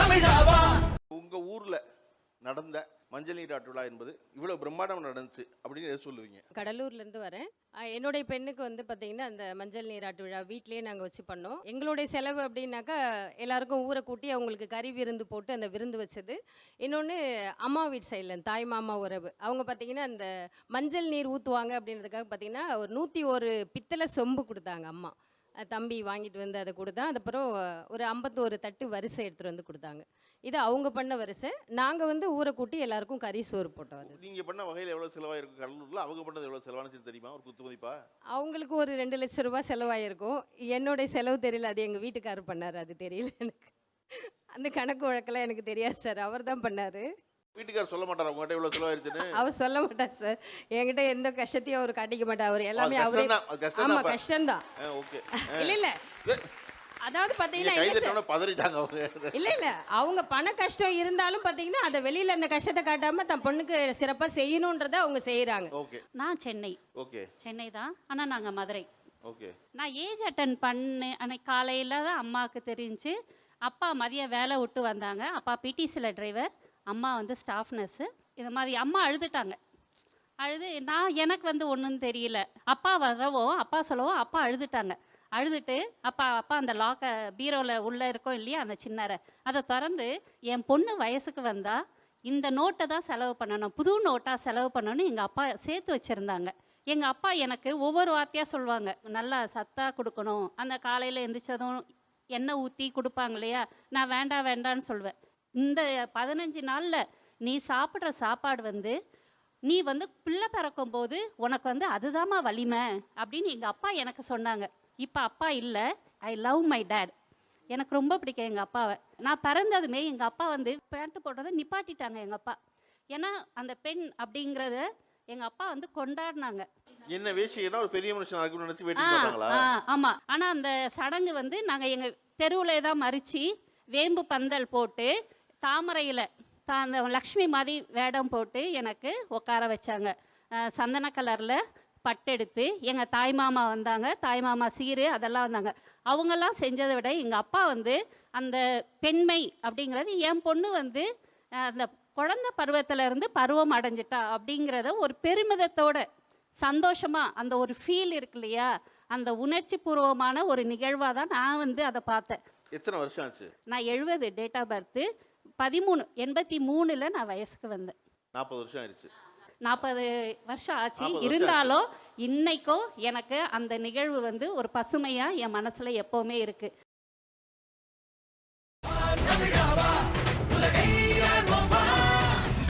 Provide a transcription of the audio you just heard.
தமிழாவா? உங்க ஊர்ல நடந்த மஞ்சள் நீராட்டு விழா என்பது இவ்வளவு பிரம்மாண்டம் நடந்துச்சு அப்படின்னு எதை சொல்லுவீங்க? கடலூர்லேருந்து வரேன். என்னுடைய பெண்ணுக்கு வந்து பார்த்திங்கன்னா அந்த மஞ்சள் நீராட்டு விழா வீட்லேயே நாங்கள் வச்சு பண்ணோம். எங்களுடைய செலவு அப்படின்னாக்கா எல்லாருக்கும் ஊரை கூட்டி அவங்களுக்கு கறி விருந்து போட்டு அந்த விருந்து வச்சது. இன்னொன்று அம்மா வீட்டு சைடில் தாய் மாமா உறவு. அவங்க பார்த்திங்கன்னா அந்த மஞ்சள் நீர் ஊற்றுவாங்க அப்படின்றதுக்காக பார்த்திங்கன்னா ஒரு நூற்றி ஒரு பித்தளை சொம்பு கொடுத்தாங்க அம்மா. தம்பி வாங்கிட்டு வந்து அதை கொடுத்தா அதுக்கப்புறம் ஒரு ஐம்பத்தோரு தட்டு வரிசை எடுத்துகிட்டு வந்து கொடுத்தாங்க. இது அவங்க பண்ண வரிசை. நாங்கள் வந்து ஊரை கூட்டி எல்லாருக்கும் கறி சோறு போட்டோம் அது. நீங்க பண்ண வகையில் எவ்வளவு செலவாயிருக்கு? கடலூர்ல அவங்க பண்ணது எவ்வளவு செலவானுச்சு தெரியுமா? ஒரு குத்து மதிப்பா? அவங்களுக்கு ஒரு ரெண்டு லட்சம் ரூபாய் செலவாயிருக்கும். என்னுடைய செலவு தெரியல. அது எங்கள் வீட்டுக்காரர் பண்ணார். அது தெரியல எனக்கு. அந்த கணக்கு வழக்கெல்லாம் எனக்கு தெரியாது சார். அவர் தான் பண்ணார். வீட்டுக்காரர் சொல்ல மாட்டாரா? உங்ககிட்ட இவ்வளவு செலவாயிருச்சுன்னு? அவர் சொல்ல மாட்டார் சார். என்கிட்ட எந்த கஷ்டத்தையும் அவர் காட்டிக்க மாட்டார். அவர் எல்லாமே அவரே ஆமாம் அப்ப. கஷ்டம்தான். ஓகே. இல்லை இல்லை. அதாவது பார்த்தீங்கன்னா தட்டோட பதறிட்டாங்க அவங்க இல்ல இல்ல. அவங்க பண கஷ்டம் இருந்தாலும் பாத்தீங்கன்னா அதை வெளியில அந்த கஷ்டத்தை காட்டாம தன் பொண்ணுக்கு சிறப்பா செய்யணுன்றத அவங்க செய்யறாங்க ஓகே. நான் சென்னை. ஓகே. சென்னை தான். ஆனால் நாங்கள் மதுரை. ஓகே. நான் ஏஜ் அட்டன் பண்ணு அன்னைக்கு காலையில் தான் அம்மாவுக்கு தெரிஞ்சு அப்பா மதியம் வேலை விட்டு வந்தாங்க. அப்பா பிடிசியில் டிரைவர் அம்மா வந்து ஸ்டாஃப் நர்ஸு இது மாதிரி அம்மா அழுதுட்டாங்க. அழுது நான் எனக்கு வந்து ஒன்றும் தெரியல. அப்பா வரவும் அப்பா சொல்லவோ அப்பா அழுதுட்டாங்க. அழுதுட்டு அப்பா அப்பா அந்த லாக்க பீரோவில் உள்ளே இருக்கோம் இல்லையா அந்த சின்னரை. அதை திறந்து என் பொண்ணு வயசுக்கு வந்தால் இந்த நோட்டை தான் செலவு பண்ணணும். புது நோட்டாக செலவு பண்ணணும்னு எங்கள் அப்பா சேர்த்து வச்சுருந்தாங்க. எங்கள் அப்பா எனக்கு ஒவ்வொரு வார்த்தையாக சொல்லுவாங்க. நல்லா சத்தாக கொடுக்கணும். அந்த காலையில் எந்திரிச்சதும் எண்ணெய் ஊற்றி கொடுப்பாங்க இல்லையா? நான் வேண்டாம் வேண்டான்னு சொல்வேன் இந்த பதினஞ்சு நாளில் நீ சாப்பிட்ற சாப்பாடு வந்து நீ வந்து பிள்ளை பிறக்கும் போது உனக்கு வந்து அதுதாம்மா வலிமை அப்படின்னு எங்கள் அப்பா எனக்கு சொன்னாங்க. இப்போ அப்பா இல்லை. ஐ லவ் மை டேட் எனக்கு ரொம்ப பிடிக்கும் எங்கள் அப்பாவை. நான் பிறந்ததுமே எங்கள் அப்பா வந்து பேண்ட்டு போட்டதை நிப்பாட்டிட்டாங்க எங்கள் அப்பா. ஏன்னா அந்த பெண் அப்படிங்கிறத எங்கள் அப்பா வந்து கொண்டாடினாங்க. என்ன வேஷியன்னா ஒரு பெரிய மனுஷன் ஆமாம் ஆனால் அந்த சடங்கு வந்து நாங்கள் எங்கள் தெருவில் தான் மறித்து வேம்பு பந்தல் போட்டு தாமரையில் தா அந்த லக்ஷ்மி மாதிரி வேடம் போட்டு எனக்கு உட்கார வச்சாங்க. சந்தன கலரில் பட்டெடுத்து எங்கள் தாய் மாமா வந்தாங்க. தாய் மாமா சீரு அதெல்லாம் வந்தாங்க. அவங்கெல்லாம் செஞ்சதை விட எங்கள் அப்பா வந்து அந்த பெண்மை அப்படிங்கிறது என் பொண்ணு வந்து அந்த குழந்தை பருவத்துல இருந்து பருவம் அடைஞ்சிட்டா அப்படிங்கிறத ஒரு பெருமிதத்தோட சந்தோஷமா அந்த ஒரு ஃபீல் இருக்கு இல்லையா? அந்த உணர்ச்சி பூர்வமான ஒரு நிகழ்வாக தான் நான் வந்து அதை பார்த்தேன். எத்தனை வருஷம் ஆச்சு? நான் எழுபது டேட் ஆஃப் பர்த்து பதிமூணு எண்பத்தி மூணில் நான் வயசுக்கு வந்தேன். நாற்பது வருஷம் ஆயிடுச்சு. நாற்பது வருஷம் ஆச்சு. 40 வருஷம் இருந்தாலும் இன்னைக்கும் எனக்கு அந்த நிகழ்வு வந்து ஒரு பசுமையாக என் மனசில் எப்போவுமே இருக்குது